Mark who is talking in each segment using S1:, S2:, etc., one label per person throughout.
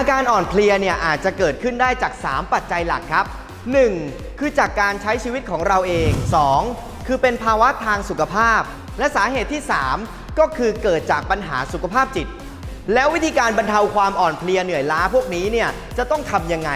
S1: อาการอ่อนเพลียเนี่ยอาจจะเกิดขึ้นได้จาก 3 ปัจจัยหลักครับ 1. คือจากการใช้ชีวิตของเราเอง 2. คือเป็นภาวะทางสุขภาพ และสาเหตุที่ 3 ก็คือเกิดจากปัญหาสุขภาพจิต แล้ววิธีการบรรเทาความอ่อนเพลียเหนื่อยล้าพวกนี้เนี่ยจะต้องทำยังไง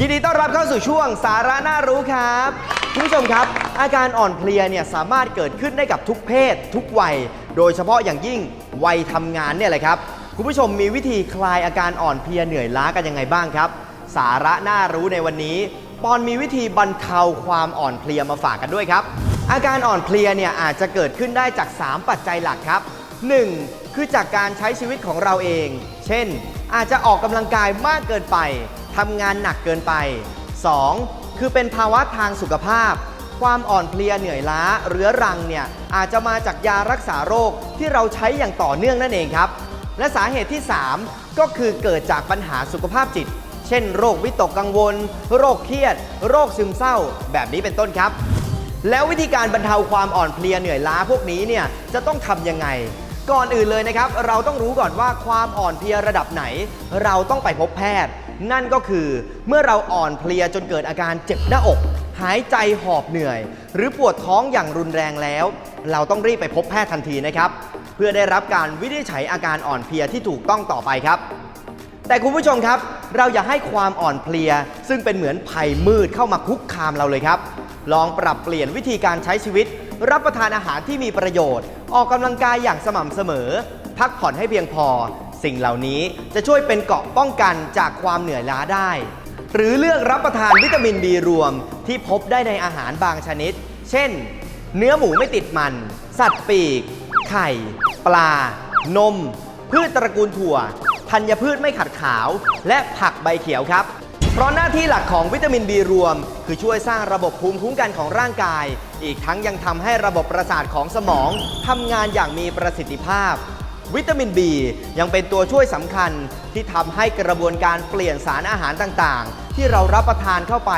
S1: ยินดีต้อนรับเข้าสู่ช่วงสาระน่ารู้ครับ คุณผู้ชมครับ อาการอ่อนเพลียเนี่ยสามารถเกิดขึ้นได้กับทุกเพศ ทุกวัย โดยเฉพาะอย่างยิ่งวัยทำงานเนี่ยแหละครับ คุณผู้ชมมีวิธีคลายอาการอ่อนเพลียเหนื่อยล้ากันยังไงบ้างครับ สาระน่ารู้ในวันนี้ ปอนมีวิธีบรรเทาความอ่อนเพลียมาฝากกันด้วยครับ อาการอ่อนเพลียเนี่ยอาจจะเกิดขึ้นได้จาก 3 ปัจจัยหลักครับ 1. คือจากการใช้ชีวิตของเราเอง เช่น อาจจะออกกำลังกายมากเกินไปทำงานหนักเกินไป 2. คือเป็นภาวะทางสุขภาพ ความอ่อนเพลียเหนื่อยล้าเรื้อรังเนี่ยอาจจะมาจากยารักษาโรคที่เราใช้อย่างต่อเนื่องนั่นเองครับ และสาเหตุที่ 3 ก็คือเกิดจากปัญหาสุขภาพจิต เช่น โรควิตกกังวล โรคเครียด โรคซึมเศร้า แบบนี้เป็นต้นครับ แล้ววิธีการบรรเทาความอ่อนเพลียเหนื่อยล้าพวกนี้เนี่ยจะต้องทำยังไงก่อนอื่นเลยนะครับ เราต้องรู้ก่อนว่าความอ่อนเพลียระดับไหน เราต้องไปพบแพทย์ นั่นก็คือเมื่อเราอ่อนเพลียจนเกิดอาการเจ็บหน้าอก หายใจหอบเหนื่อย หรือปวดท้องอย่างรุนแรงแล้ว เราต้องรีบไปพบแพทย์ทันทีนะครับ เพื่อได้รับการวินิจฉัยอาการอ่อนเพลียที่ถูกต้องต่อไปครับ แต่คุณผู้ชมครับ เราอย่าให้ความอ่อนเพลีย ซึ่งเป็นเหมือนภัยมืดเข้ามาคุกคามเราเลยครับ ลองปรับเปลี่ยนวิธีการใช้ชีวิต รับประทานอาหารที่มีประโยชน์ ออกกำลังกายอย่างสม่ำเสมอ พักผ่อนให้เพียงพอ สิ่งเหล่านี้จะช่วยเป็นเกราะป้องกันจากความเหนื่อยล้าได้ หรือเลือกรับประทานวิตามินบีรวมที่พบได้ในอาหารบางชนิด เช่น เนื้อหมูไม่ติดมัน สัตว์ปีก ไข่ ปลา นม พืชตระกูลถั่วธัญพืชไม่ขัดขาว และผักใบเขียวครับ เพราะหน้าที่หลักของวิตามินบีรวม คือช่วยสร้างระบบภูมิคุ้มกันของร่างกาย อีกทั้งยังทำให้ระบบประสาทของสมองทำงานอย่างมีประสิทธิภาพ วิตามิน B ยังเป็นตัวช่วยสำคัญที่ทำให้กระบวนการเปลี่ยนสารอาหารต่างๆ ที่เรารับประทานเข้าไป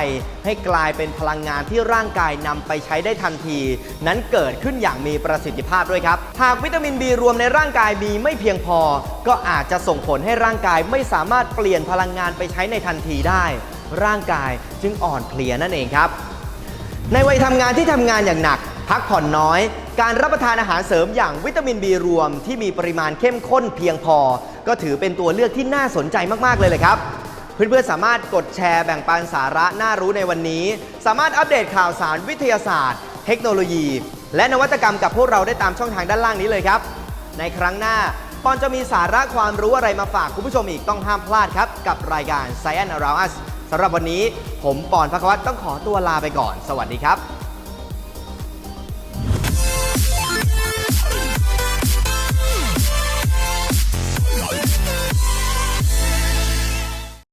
S1: ให้กลายเป็นพลังงานที่ร่างกายนำไปใช้ได้ทันที นั้นเกิดขึ้นอย่างมีประสิทธิภาพด้วยครับ หากวิตามิน B รวมในร่างกายมีไม่เพียงพอ ก็อาจจะส่งผลให้ร่างกายไม่สามารถเปลี่ยนพลังงานไปใช้ในทันทีได้ ร่างกายจึงอ่อนเพลียนั่นเองครับ ในวัยทำงานที่ทำงานอย่างหนัก พักผ่อนน้อย การรับประทานอาหารเสริมอย่างวิตามินบีรวม ที่มีปริมาณเข้มข้นเพียงพอ ก็ถือเป็นตัวเลือกที่น่าสนใจมาก ๆ เลยเลยครับ เพื่อนๆสามารถกดแชร์แบ่งปันสาระน่ารู้ในวันนี้ สามารถอัปเดตข่าวสารวิทยาศาสตร์ เทคโนโลยี และนวัตกรรมกับพวกเราได้ตามช่องทางด้านล่างนี้เลยครับ ในครั้งหน้าปอนจะมีสาระความรู้อะไรมาฝากคุณผู้ชมอีกต้องห้ามพลาดครับ กับรายการ Science Around Us สำหรับวันนี้ผมปอนพักวัตต้องขอตัวลาไปก่อน สวัสดีครับ